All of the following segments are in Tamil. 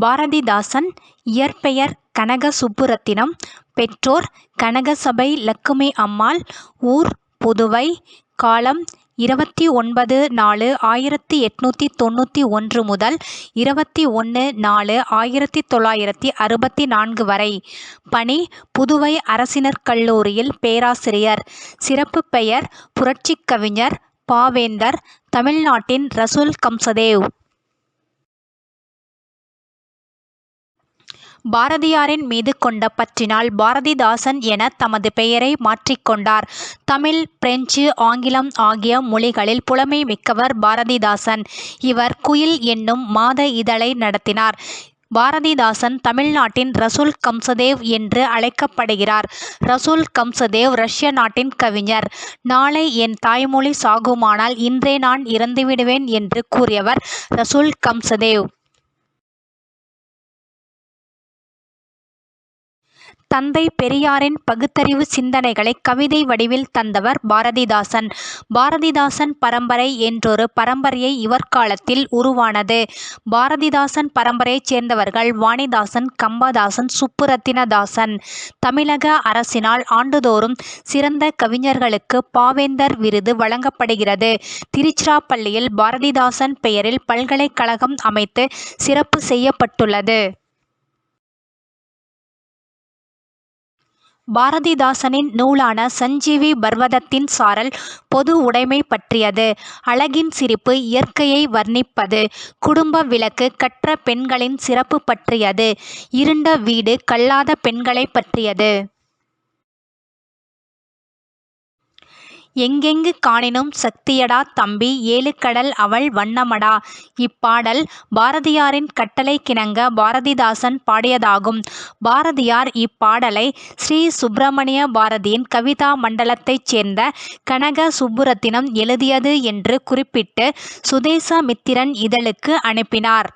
பாரதிதாசன் இயற்பெயர் கனக சுப்புரத்தினம் பெற்றோர் கனகசபை லக்குமி அம்மாள் ஊர் புதுவை காலம் இருபத்தி ஒன்பது நாலு ஆயிரத்தி எட்நூற்றி தொண்ணூற்றி ஒன்று முதல் இருபத்தி ஒன்று நாலு ஆயிரத்தி தொள்ளாயிரத்தி அறுபத்தி நான்கு வரை. பணி புதுவை அரசினர் கல்லூரியில் பேராசிரியர். சிறப்பு பெயர் புரட்சிக் கவிஞர் பாவேந்தர். தமிழ்நாட்டின் ரசூல் கம்சதேவ். பாரதியாரின் மீது கொண்ட பற்றினால் பாரதிதாசன் என தமது பெயரை மாற்றிக்கொண்டார் தமிழ் பிரெஞ்சு ஆங்கிலம் ஆகிய மொழிகளில் புலமை மிக்கவர் பாரதிதாசன். இவர் குயில் என்னும் மாத இதழை நடத்தினார். பாரதிதாசன் தமிழ்நாட்டின் ரசூல் கம்சதேவ் என்று அழைக்கப்படுகிறார். ரசூல் கம்சதேவ் ரஷ்ய நாட்டின் கவிஞர். நாளை என் தாய்மொழி சாகுமானால் இன்றே நான் இறந்துவிடுவேன் என்று கூறியவர் ரசூல் கம்சதேவ். தந்தை பெரியாரின் பகுத்தறிவு சிந்தனைகளை கவிதை வடிவில் தந்தவர் பாரதிதாசன். பாரதிதாசன் பரம்பரை என்றொரு பரம்பரையை இவர் காலத்தில் உருவானது. பாரதிதாசன் பரம்பரையைச் சேர்ந்தவர்கள் வாணிதாசன் கம்பதாசன் சுப்புரத்தினதாசன். தமிழக அரசினால் ஆண்டுதோறும் சிறந்த கவிஞர்களுக்கு பாவேந்தர் விருது வழங்கப்படுகிறது. திருச்சிராப்பள்ளியில் பாரதிதாசன் பெயரில் பல்கலைக்கழகம் அமைத்து சிறப்பு செய்யப்பட்டுள்ளது. பாரதிதாசனின் நூலான சஞ்சீவி பர்வதத்தின் சாரல் பொது உடைமை பற்றியது. அழகின் சிரிப்பு இயற்கையை வர்ணிப்பது. குடும்ப விளக்கு கற்ற பெண்களின் சிறப்பு பற்றியது. இருண்ட வீடு கல்லாத பெண்களை பற்றியது. எங்கெங்கு காணினும் சக்தியடா தம்பி ஏழுக்கடல் அவள் வண்ணமடா. இப்பாடல் பாரதியாரின் கட்டளை கிணங்க பாரதிதாசன் பாடியதாகும். பாரதியார் இப்பாடலை ஸ்ரீ சுப்பிரமணிய பாரதியின் கவிதா மண்டலத்தைச் சேர்ந்த கனக சுப்புரத்தினம் எழுதியது என்று குறிப்பிட்டு சுதேசமித்திரன் இதழுக்கு அனுப்பினார்.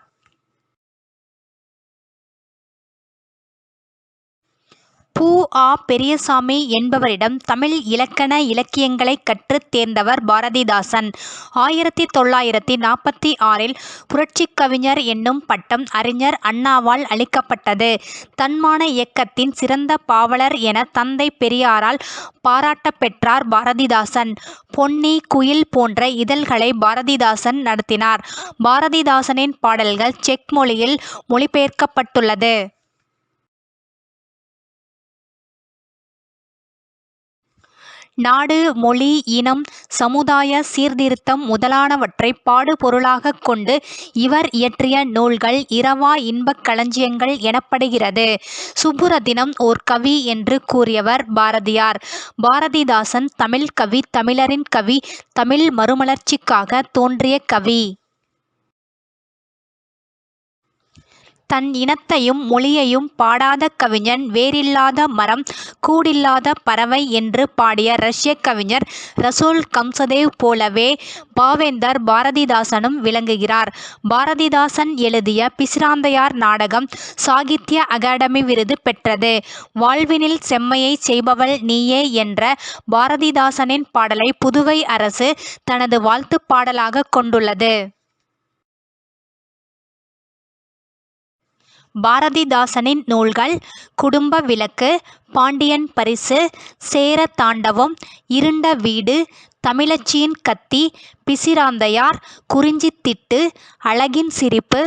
பூ ஆ பெரியசாமி என்பவரிடம் தமிழ் இலக்கண இலக்கியங்களைக் கற்றுத் தேர்ந்தவர் பாரதிதாசன். ஆயிரத்தி தொள்ளாயிரத்தி நாற்பத்தி ஆறில் புரட்சிக் கவிஞர் என்னும் பட்டம் அறிஞர் அண்ணாவால் அளிக்கப்பட்டது. தன்மான இயக்கத்தின் சிறந்த பாவலர் என தந்தை பெரியாரால் பாராட்டப் பெற்றார் பாரதிதாசன். பொன்னி குயில் போன்ற இதழ்களை பாரதிதாசன் நடத்தினார். பாரதிதாசனின் பாடல்கள் செக் மொழியில் மொழிபெயர்க்கப்பட்டுள்ளது. நாடு மொழி இனம் சமுதாய சீர்திருத்தம் முதலானவற்றைப் பாடுபொருளாகக் கொண்டு இவர் இயற்றிய நூல்கள் இரவா இன்பக் களஞ்சியங்கள் எனப்படுகிறது. சுப்புரதினம் ஓர் கவி என்று கூறியவர் பாரதியார். பாரதிதாசன் தமிழ் கவி தமிழரின் கவி தமிழ் மறுமலர்ச்சிக்காக தோன்றிய கவி. தன் இனத்தையும் மொழியையும் பாடாத கவிஞன் வேரில்லாத மரம் கூடில்லாத பறவை என்று பாடிய ரஷ்ய கவிஞர் ரசூல் கம்சதேவ் போலவே பாவேந்தர் பாரதிதாசனும் விளங்குகிறார். பாரதிதாசன் எழுதிய பிசிராந்தையார் நாடகம் சாகித்ய அகாடமி விருது பெற்றது. வாழ்வினில் செம்மையை செய்பவள் நீயே என்ற பாரதிதாசனின் பாடலை புதுவை அரசு தனது வாழ்த்துப் பாடலாக கொண்டுள்ளது. பாரதிதாசனின் நூல்கள் குடும்ப விளக்கு பாண்டியன் பரிசு சேர தாண்டவம் இருண்ட வீடு தமிழச்சியின் கத்தி பிசிராந்தையார் குறிஞ்சித்திட்டு அழகின் சிரிப்பு.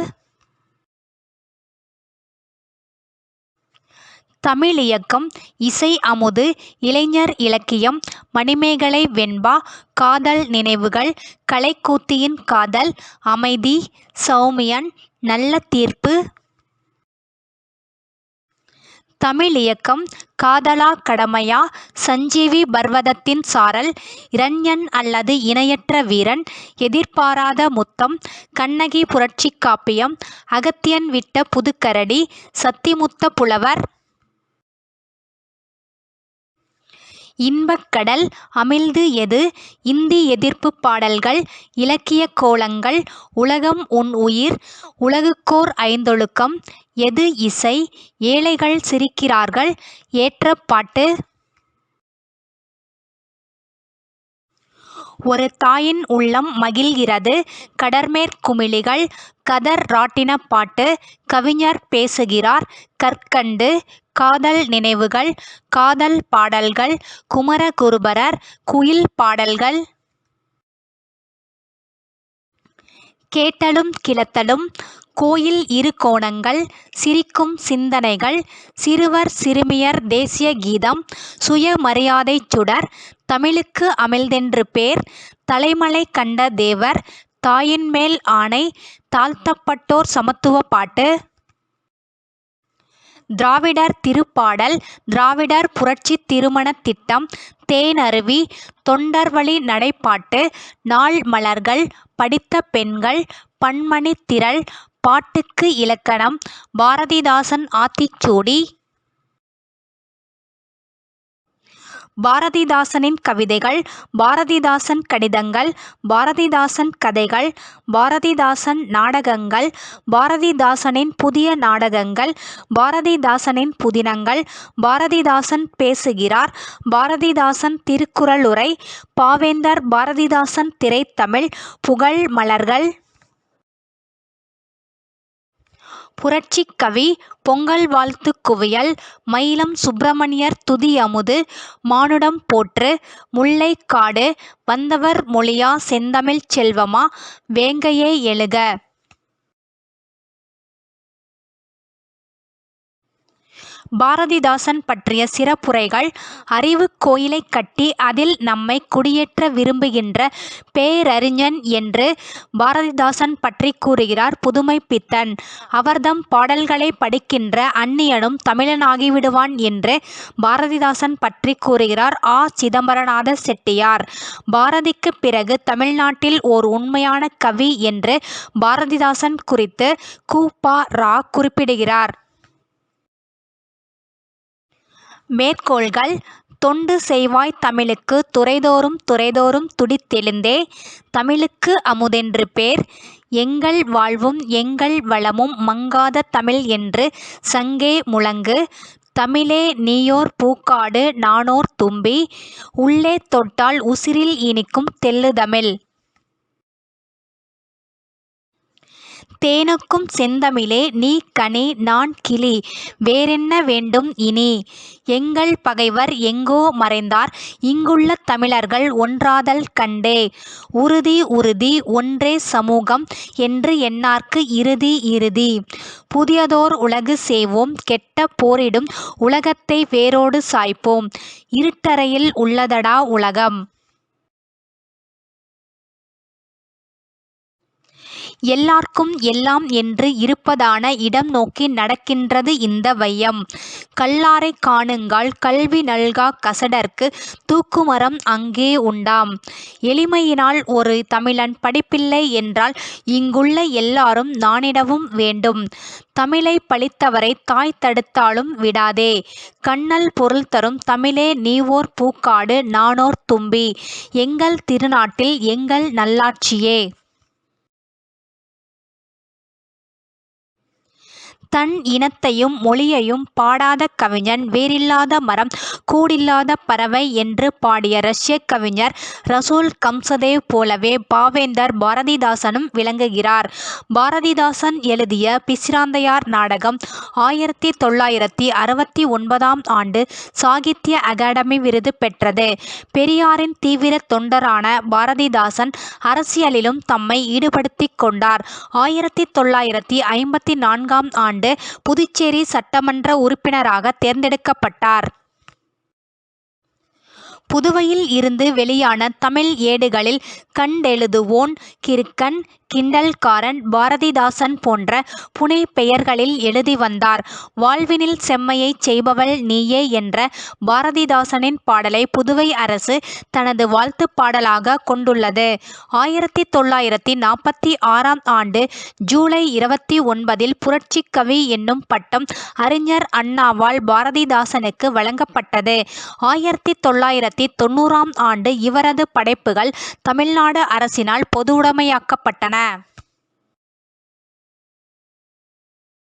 தமிழியக்கம் இசை அமுது இளைஞர் இலக்கியம் மணிமேகலை வெண்பா காதல் நினைவுகள் கலைக்கூத்தியின் காதல் அமைதி சௌமியன் நல்ல தீர்ப்பு. தமிழியக்கம் காதலா கடமையா? சஞ்சீவி பர்வதத்தின் சாரல். இரண்யன் அல்லது இணையற்ற வீரன். எதிர்பாராத முத்தம். கண்ணகி புரட்சிக் காப்பியம். அகத்தியன் விட்ட புதுக்கரடி. சத்திமுத்த புலவர். இன்பக்கடல் அமிழ்து எது? இந்தி எதிர்ப்புப் பாடல்கள் இலக்கியக் கோலங்கள் உலகம் உன் உயிர் உலகுக்கோர் ஐந்தொழுக்கம் எது இசை? ஏழைகள் சிரிக்கிறார்கள் ஏற்ற பாட்டு. ஒரு தாயின் உள்ளம் மகிழ்கிறது கடற்மேற் குமிழிகள் கதர் ராட்டினப்பாட்டு கவிஞர் பேசுகிறார் கற்கண்டு காதல் நினைவுகள் காதல் பாடல்கள் குமரகுருபரர் குயில் பாடல்கள். கேட்டலும் கிளத்தலும் கோயில் இரு கோணங்கள் சிரிக்கும் சிந்தனைகள் சிறுவர் சிறுமியர் தேசிய கீதம் சுயமரியாதை சுடர் தமிழுக்கு அமிழ்தென்று பேர் தலைமலை கண்ட தேவர் தாயின்மேல் ஆணை தாழ்த்தப்பட்டோர் சமத்துவப் பாட்டு. திராவிடர் திருப்பாடல் திராவிடர் புரட்சி திருமண திட்டம் தேனருவி தொண்டர்வழி நடைப்பாட்டு நாள் மலர்கள் படித்த பெண்கள் பன்மணி திரள் பாட்டுக்கு இலக்கணம் பாரதிதாசன் ஆத்திச்சூடி பாரதிதாசனின் கவிதைகள் பாரதிதாசன் கடிதங்கள் பாரதிதாசன் கதைகள் பாரதிதாசன் நாடகங்கள் பாரதிதாசனின் புதிய நாடகங்கள் பாரதிதாசனின் புதினங்கள் பாரதிதாசன் பேசுகிறார் பாரதிதாசன் திருக்குறளுரை பாவேந்தர் பாரதிதாசன் திரைத்தமிழ் புகழ் மலர்கள் புரட்சிக் கவி பொங்கல் வாழ்த்துக் குவியல் மயிலம் சுப்பிரமணியர் துதியமுது மானுடம் போற்று முல்லைக்காடு வந்தவர் மொழியா செந்தமிழ்ச் செல்வமா வேங்கையே எழுக. பாரதிதாசன் பற்றிய சிறப்புரைகள் அறிவுக் கோயிலைக் கட்டி அதில் நம்மை குடியேற்ற விரும்புகின்ற பேரறிஞன் என்று பாரதிதாசன் பற்றிக் கூறுகிறார் புதுமைப்பித்தன். அவர்தம் பாடல்களைப் படிக்கின்ற அந்நியனும் தமிழனாகிவிடுவான் என்று பாரதிதாசன் பற்றிக் கூறுகிறார் ஆ. சிதம்பரநாத செட்டியார். பாரதிக்குப் பிறகு தமிழ்நாட்டில் ஓர் உண்மையான கவி என்று பாரதிதாசன் குறித்து கு. பா. ரா. குறிப்பிடுகிறார். மேற்கோள்கள் தொண்டு செய்வாய் தமிழுக்கு துறைதோறும் துறைதோறும் துடித்தெழுந்தே தமிழுக்கு அமுதென்று பேர் எங்கள் வாழ்வும் எங்கள் வளமும் மங்காத தமிழ் என்று சங்கே முழங்கு தமிழே நீயோர் பூக்காடு நானோர் தும்பி உள்ளே தொட்டால் உசிரில் இனிக்கும் தெள்ளுதமிழ் தேனுக்கும் செந்தமிழே நீ கனி நான் கிளி. வேறென்ன வேண்டும் இனி? எங்கள் பகைவர் எங்கோ மறைந்தார். இங்குள்ள தமிழர்கள் ஒன்றாதல் கண்டே. உறுதி உறுதி ஒன்றே சமூகம் என்று எண்ணார்க்கு இறுதி இறுதி. புதியதோர் உலகு செய்வோம் கெட்ட போரிடும் உலகத்தை வேரோடு சாய்ப்போம். இருட்டறையில் உள்ளதடா உலகம். எல்லார்க்கும் எல்லாம் என்று இருப்பதான இடம் நோக்கி நடக்கின்றது இந்த வையம். கல்லாரை காணுங்கால் கல்வி நல்கா கசடர்க்கு தூக்குமரம் அங்கே உண்டாம். எளிமையினால் ஒரு தமிழன் படிப்பில்லை என்றால் இங்குள்ள எல்லாரும் நானிடவும் வேண்டும். தமிழை பழித்தவரை தாய் தடுத்தாலும் விடாதே. கண்ணல் பொருள் தரும் தமிழே நீவோர் பூக்காடு நானோர் தும்பி. எங்கள் திருநாட்டில் எங்கள் நல்லாட்சியே. தன் இனத்தையும் மொழியையும் பாடாத கவிஞன் வேரில்லாத மரம் கூடில்லாத பறவை என்று பாடிய ரஷ்ய கவிஞர் ரசூல் கம்சதேவ் போலவே பாவேந்தர் பாரதிதாசனும் விளங்குகிறார். பாரதிதாசன் எழுதிய பிசிராந்தையார் நாடகம் ஆயிரத்தி தொள்ளாயிரத்தி அறுபத்தி ஒன்பதாம் ஆண்டு சாகித்ய அகாடமி விருது பெற்றது. பெரியாரின் தீவிர தொண்டரான பாரதிதாசன் அரசியலிலும் தம்மை ஈடுபடுத்திக் கொண்டார். ஆயிரத்தி தொள்ளாயிரத்தி ஐம்பத்தி நான்காம் ஆண்டு ஆண்டு புதுச்சேரி சட்டமன்ற உறுப்பினராக தேர்ந்தெடுக்கப்பட்டார். புதுவையில் இருந்து வெளியான தமிழ் ஏடுகளில் கண்டெழுதுவோன் கிறுக்கன் கிண்டல்காரன் பாரதிதாசன் போன்ற புனை பெயர்களில் எழுதி வந்தார். வாழ்வினில் செம்மையைச் செய்பவள் நீயே என்ற பாரதிதாசனின் பாடலை புதுவை அரசு தனது வாழ்த்துப் பாடலாக கொண்டுள்ளது. ஆயிரத்தி தொள்ளாயிரத்தி நாற்பத்தி ஆறாம் ஆண்டு ஜூலை இருபத்தி ஒன்பதில் புரட்சிக் கவி என்னும் பட்டம் அறிஞர் அண்ணாவால் பாரதிதாசனுக்கு வழங்கப்பட்டது. ஆயிரத்தி தொள்ளாயிரத்தி தொண்ணூறாம் ஆண்டு இவரது படைப்புகள் தமிழ்நாடு அரசினால் பொதுவுடைமையாக்கப்பட்டன. 3